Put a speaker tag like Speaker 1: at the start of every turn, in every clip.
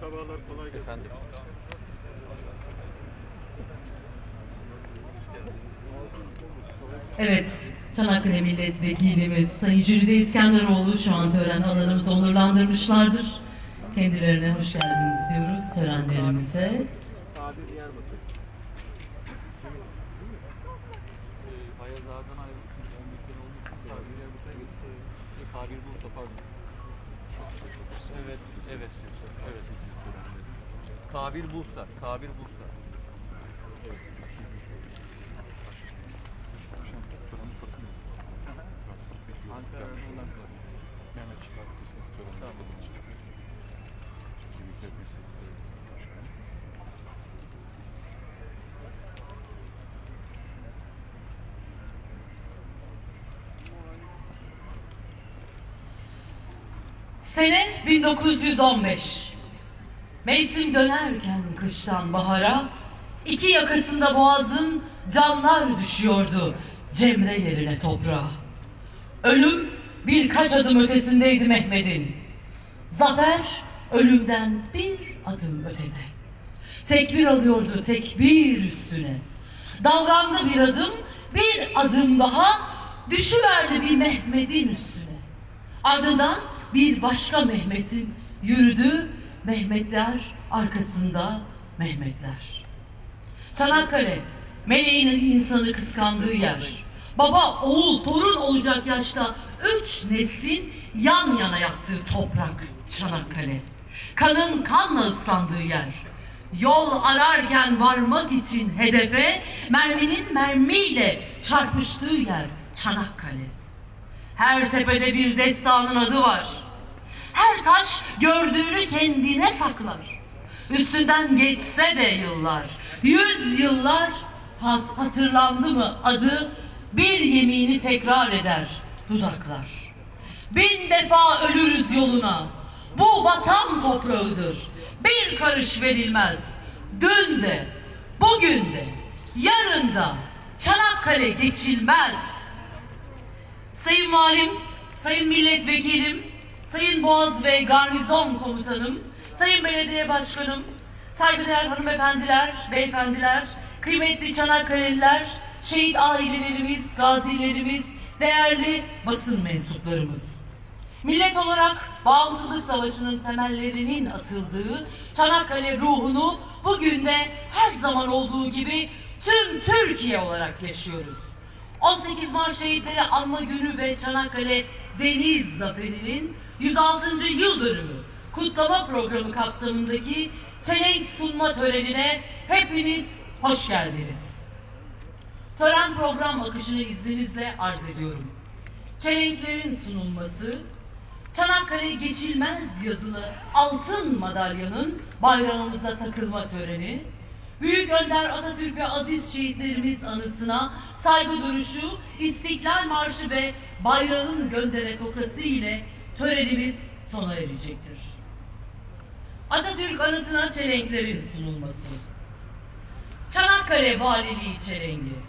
Speaker 1: sabahlar kolay gelsin.
Speaker 2: Efendim.
Speaker 3: Evet, Çanakkale Milletvekilimiz Sayın Jülide İskenderoğlu şu an tören alanımızı onurlandırmışlardır. Kendilerine hoş geldiniz diyoruz törenlerimize.
Speaker 2: Evet, evet. Kabir Bursa, Kabir Bursa. Ankara'nın ondan sonra.
Speaker 4: Mehmet çıkarttı
Speaker 2: Tamam.
Speaker 4: Büyükler bir
Speaker 3: Sene 1915. Mevsim dönerken kıştan bahara, iki yakasında boğazın canlar düşüyordu Cemre yerine toprağa. Ölüm birkaç adım ötesindeydi Mehmet'in. Zafer ölümden bir adım ötede. Tekbir alıyordu tekbir üstüne. Davrandı bir adım, bir adım daha düşüverdi bir Mehmet'in üstüne. Ardından bir başka Mehmet'in yürüdü, Mehmetler arkasında Mehmetler. Çanakkale, meleğin insanı kıskandığı yer. Baba, oğul, torun olacak yaşta üç neslin yan yana yattığı toprak Çanakkale. Kanın kanla ıslandığı yer. Yol ararken varmak için hedefe merminin mermiyle çarpıştığı yer Çanakkale. Her tepede bir destanın adı var. Her taş gördüğünü kendine saklar. Üstünden geçse de yıllar, yüz yıllar hat- hatırlandı mı adı bir yemini tekrar eder dudaklar. Bin defa ölürüz yoluna. Bu vatan toprağıdır. Bir karış verilmez. Dün de, bugün de, yarın da Çanakkale geçilmez. Sayın Valim, Sayın Milletvekilim, Sayın Boğaz ve Garnizon Komutanım, Sayın Belediye Başkanım, saygıdeğer hanımefendiler, beyefendiler, kıymetli Çanakkale'liler, şehit ailelerimiz, gazilerimiz, değerli basın mensuplarımız. Millet olarak Bağımsızlık Savaşı'nın temellerinin atıldığı Çanakkale ruhunu bugün de her zaman olduğu gibi tüm Türkiye olarak yaşıyoruz. 18 Mart Şehitleri Anma Günü ve Çanakkale Deniz Zaferi'nin 106. yıl dönümü kutlama programı kapsamındaki çelenk sunma törenine hepiniz hoş geldiniz. Tören program akışını izninizle arz ediyorum. Çelenklerin sunulması, Çanakkale geçilmez yazılı altın madalyanın bayrağımıza takılma töreni, Büyük Önder Atatürk ve aziz şehitlerimiz anısına saygı duruşu, İstiklal Marşı ve bayrağın göndere tokası ile törenimiz sona erecektir. Atatürk anıtına çelenklerin sunulması. Çanakkale Valiliği Çelengi.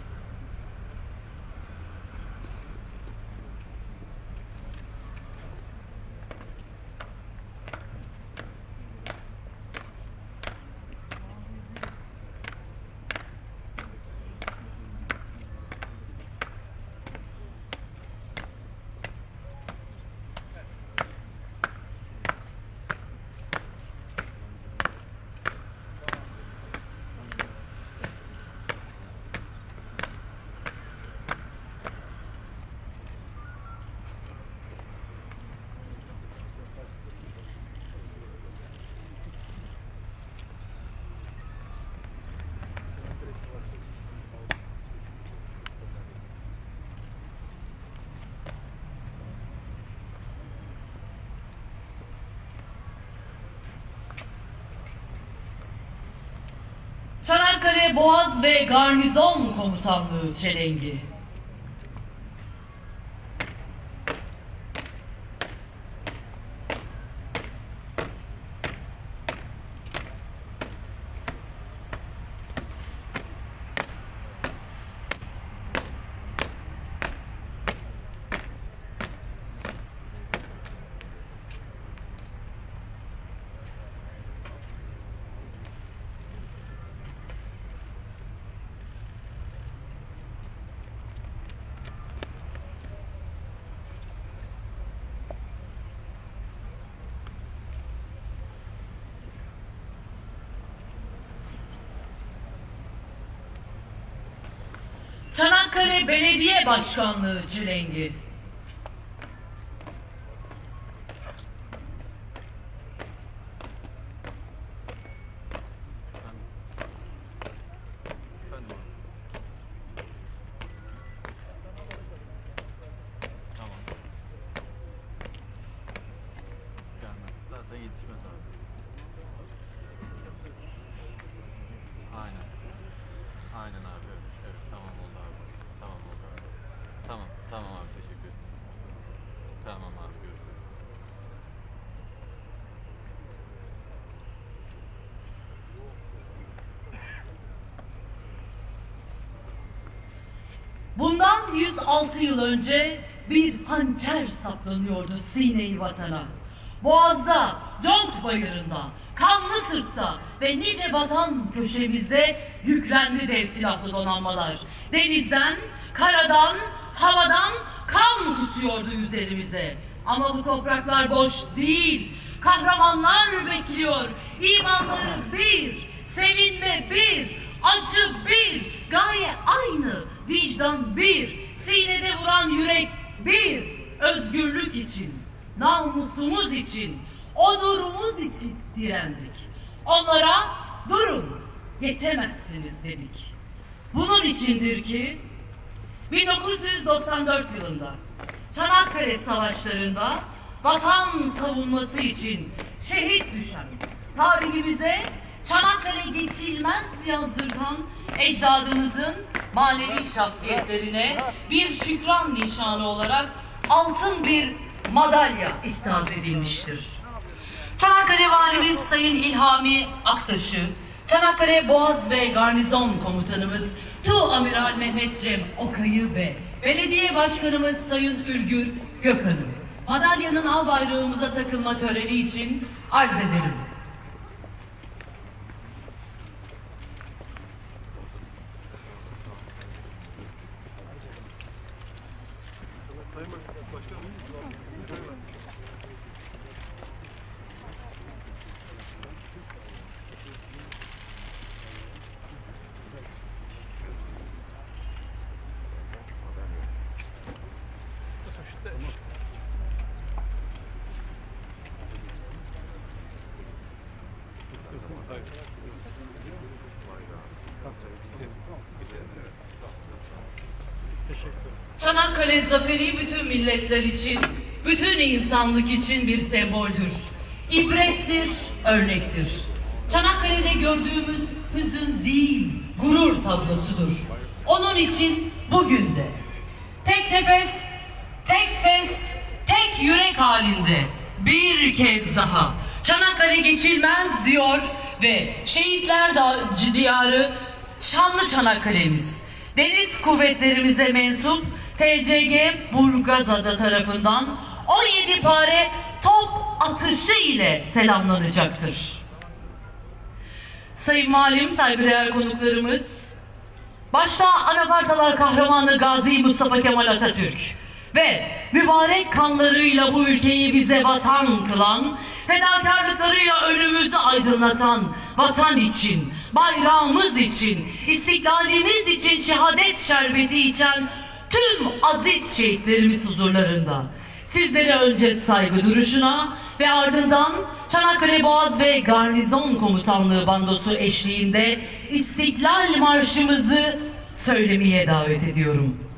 Speaker 3: Çanakkale Boğaz ve Garnizon Komutanlığı Çelengi. Çanakkale Belediye Başkanlığı çilengi.
Speaker 2: Yetişmez abi. Aynen. Aynen abi. Evet, evet. Tamam oldu abi. Tamam oldu abi. Tamam. Tamam abi. Teşekkür ederim. Tamam abi. Görüşürüz.
Speaker 3: Bundan 106 yıl önce bir hançer saplanıyordu sine-i vatana. Boğaz'da, Conk Bayırı'nda, Kanlı Sırt'ta ve nice vatan köşemizde yüklendi dev silahlı donanmalar. Denizden, karadan, havadan kan kusuyordu üzerimize. Ama bu topraklar boş değil. Kahramanlar bekliyor. İmanları bir, sevinme bir, acı bir, gaye aynı, vicdan bir, sinede vuran yürek bir, özgürlük için, namusumuz için, onurumuz için direndik. Onlara durun, geçemezsiniz dedik. Bunun içindir ki 1994 yılında Çanakkale Savaşları'nda vatan savunması için şehit düşen, tarihimize Çanakkale geçilmez yazdırtan ecdadımızın manevi şahsiyetlerine bir şükran nişanı olarak altın bir madalya ihtaz edilmiştir. Çanakkale Valimiz Sayın İlhami Aktaş'ı, Çanakkale Boğaz ve Garnizon Komutanımız Tu Amiral Mehmet Cem Okay'ı ve Belediye Başkanımız Sayın Ülgür Gökhan'ı madalyanın al bayrağımıza takılma töreni için arz ederim. Çanakkale zaferi bütün milletler için, bütün insanlık için bir semboldür. İbrettir, örnektir. Çanakkale'de gördüğümüz hüzün değil, gurur tablosudur. Onun için bugün de tek nefes, tek ses, tek yürek halinde bir kez daha Çanakkale geçilmez diyor ve şehitler diyarı Şanlı Çanakkale'miz deniz kuvvetlerimize mensup TCG Burgazada tarafından 17 pare top atışı ile selamlanacaktır. Sayın Valim, saygıdeğer konuklarımız, Başta anafartalar kahramanı Gazi Mustafa Kemal Atatürk ve mübarek kanlarıyla bu ülkeyi bize vatan kılan, fedakarlıklarıyla önümüzü aydınlatan vatan için, bayrağımız için, istiklalimiz için şehadet şerbeti içen tüm aziz şehitlerimiz huzurlarında. Sizlere önce saygı duruşuna ve ardından Çanakkale Boğaz ve Garnizon Komutanlığı bandosu eşliğinde İstiklal Marşımızı söylemeye davet ediyorum.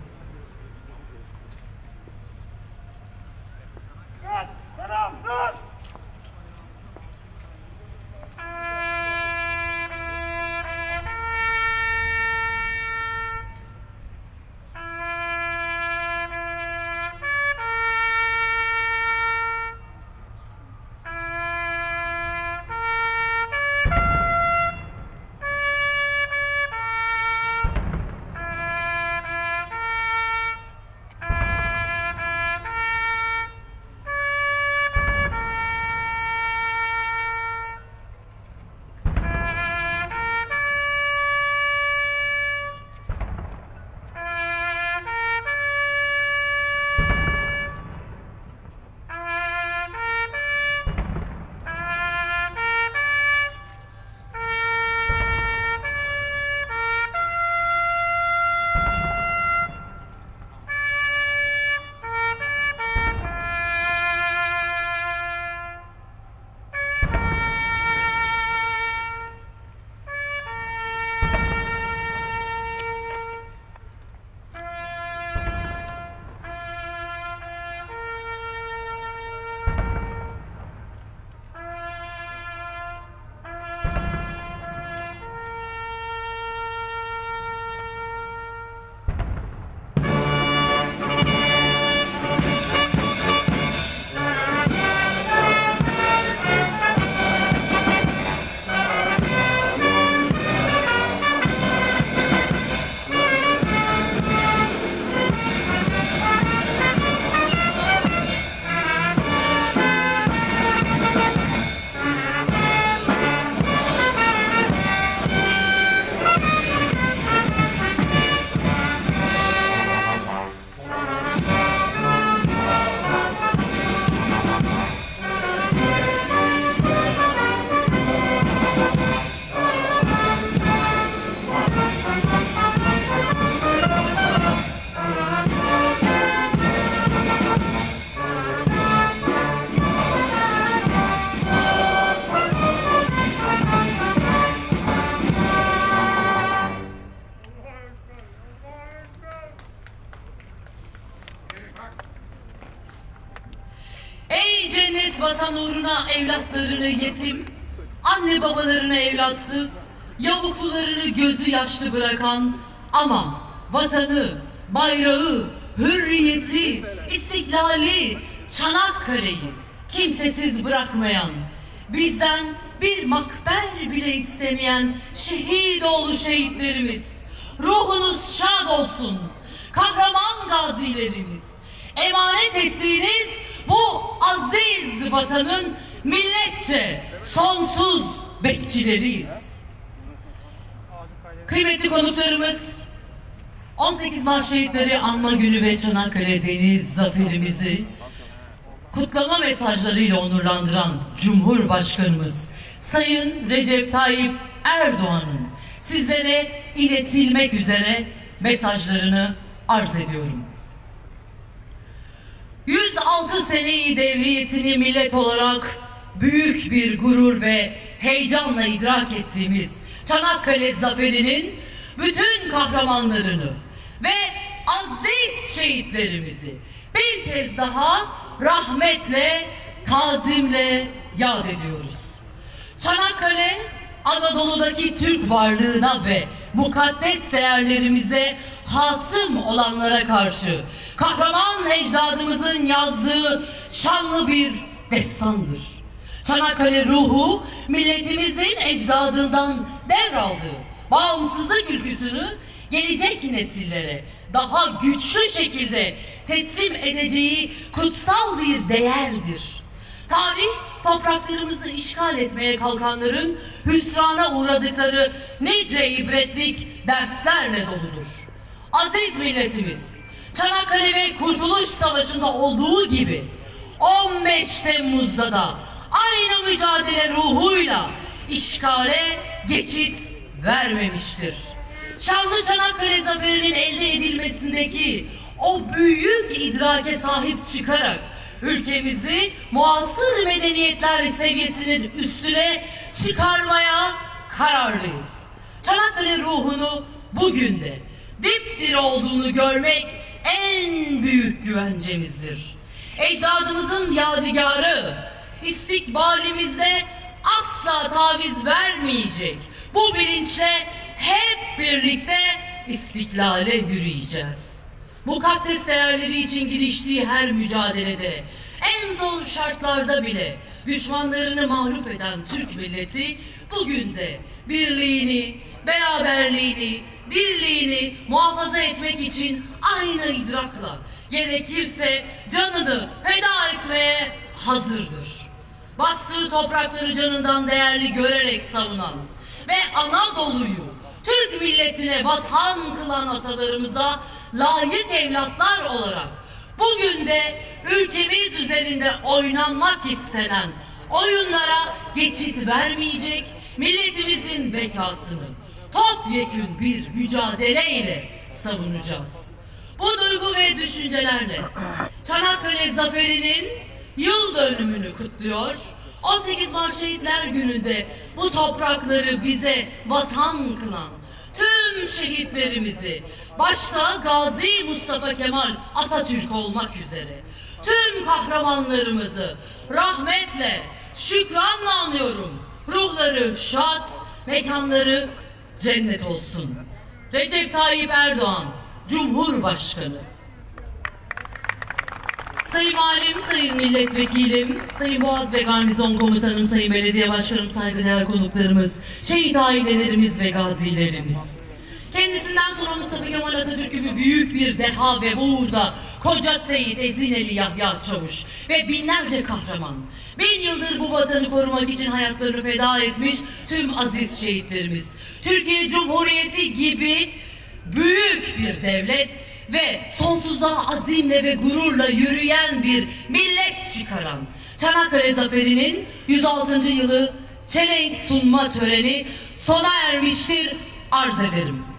Speaker 3: Evlatlarını yetim, anne babalarını evlatsız, yavuklularını gözü yaşlı bırakan ama vatanı, bayrağı, hürriyeti, istiklali, Çanakkale'yi kimsesiz bırakmayan, bizden bir makber bile istemeyen şehit oğlu şehitlerimiz, ruhunuz şad olsun, kahraman gazilerimiz, emanet ettiğiniz bu vatanın milletçe sonsuz bekçileriyiz. Kıymetli konuklarımız, 18 Mart Şehitleri Anma Günü ve Çanakkale Deniz Zaferimizi kutlama mesajlarıyla onurlandıran Cumhurbaşkanımız Sayın Recep Tayyip Erdoğan'ın sizlere iletilmek üzere mesajlarını arz ediyorum. 106 seneyi devriyesini millet olarak büyük bir gurur ve heyecanla idrak ettiğimiz Çanakkale Zaferi'nin bütün kahramanlarını ve aziz şehitlerimizi bir kez daha rahmetle, tazimle yad ediyoruz. Çanakkale, Anadolu'daki Türk varlığına ve mukaddes değerlerimize hasım olanlara karşı kahraman ecdadımızın yazdığı şanlı bir destandır. Çanakkale ruhu milletimizin ecdadından devraldığı bağımsızlık ülküsünü gelecek nesillere daha güçlü şekilde teslim edeceği kutsal bir değerdir. Tarih topraklarımızı işgal etmeye kalkanların hüsrana uğradıkları nice ibretlik derslerle doludur. Aziz milletimiz, Çanakkale ve Kurtuluş Savaşı'nda olduğu gibi 15 Temmuz'da da aynı mücadele ruhuyla işgale geçit vermemiştir. Şanlı Çanakkale zaferinin elde edilmesindeki o büyük idrake sahip çıkarak ülkemizi muasır medeniyetler seviyesinin üstüne çıkarmaya kararlıyız. Çanakkale ruhunu bugün de dipdiri olduğunu görmek en büyük güvencemizdir. Ecdadımızın yadigarı, istikbalimize asla taviz vermeyecek. Bu bilinçle hep birlikte istiklale yürüyeceğiz. Mukaddes değerleri için giriştiği her mücadelede, en zor şartlarda bile düşmanlarını mağlup eden Türk milleti bugün de birliğini, beraberliğini, dirliğini muhafaza etmek için aynı idrakla gerekirse canını feda etmeye hazırdır. Bastığı toprakları canından değerli görerek savunan ve Anadolu'yu Türk milletine vatan kılan atalarımıza layık evlatlar olarak bugün de ülkemiz üzerinde oynanmak istenen oyunlara geçit vermeyecek milletimizin bekasını topyekün bir mücadeleyle savunacağız. Bu duygu ve düşüncelerle Çanakkale Zaferi'nin yıl dönümünü kutluyor. 18 Mart Şehitler Günü'nde bu toprakları bize vatan kılan tüm şehitlerimizi başta Gazi Mustafa Kemal Atatürk olmak üzere tüm kahramanlarımızı rahmetle, şükranla anıyorum. Ruhları şad, mekanları cennet olsun. Recep Tayyip Erdoğan, Cumhurbaşkanı. Sayın Valim, Sayın Milletvekilim, Sayın Boğaz ve Garnizon Komutanım, Sayın Belediye Başkanım, saygıdeğer konuklarımız, şehit ailelerimiz ve gazilerimiz. Kendisinden sonra Mustafa Kemal Atatürk gibi büyük bir deha ve uğurda koca Seyit Ezineli Yahya Çavuş ve binlerce kahraman bin yıldır bu vatanı korumak için hayatlarını feda etmiş tüm aziz şehitlerimiz. Türkiye Cumhuriyeti gibi büyük bir devlet ve sonsuzluğa azimle ve gururla yürüyen bir millet çıkaran Çanakkale Zaferi'nin 106. yılı çelenk sunma töreni sona ermiştir arz ederim.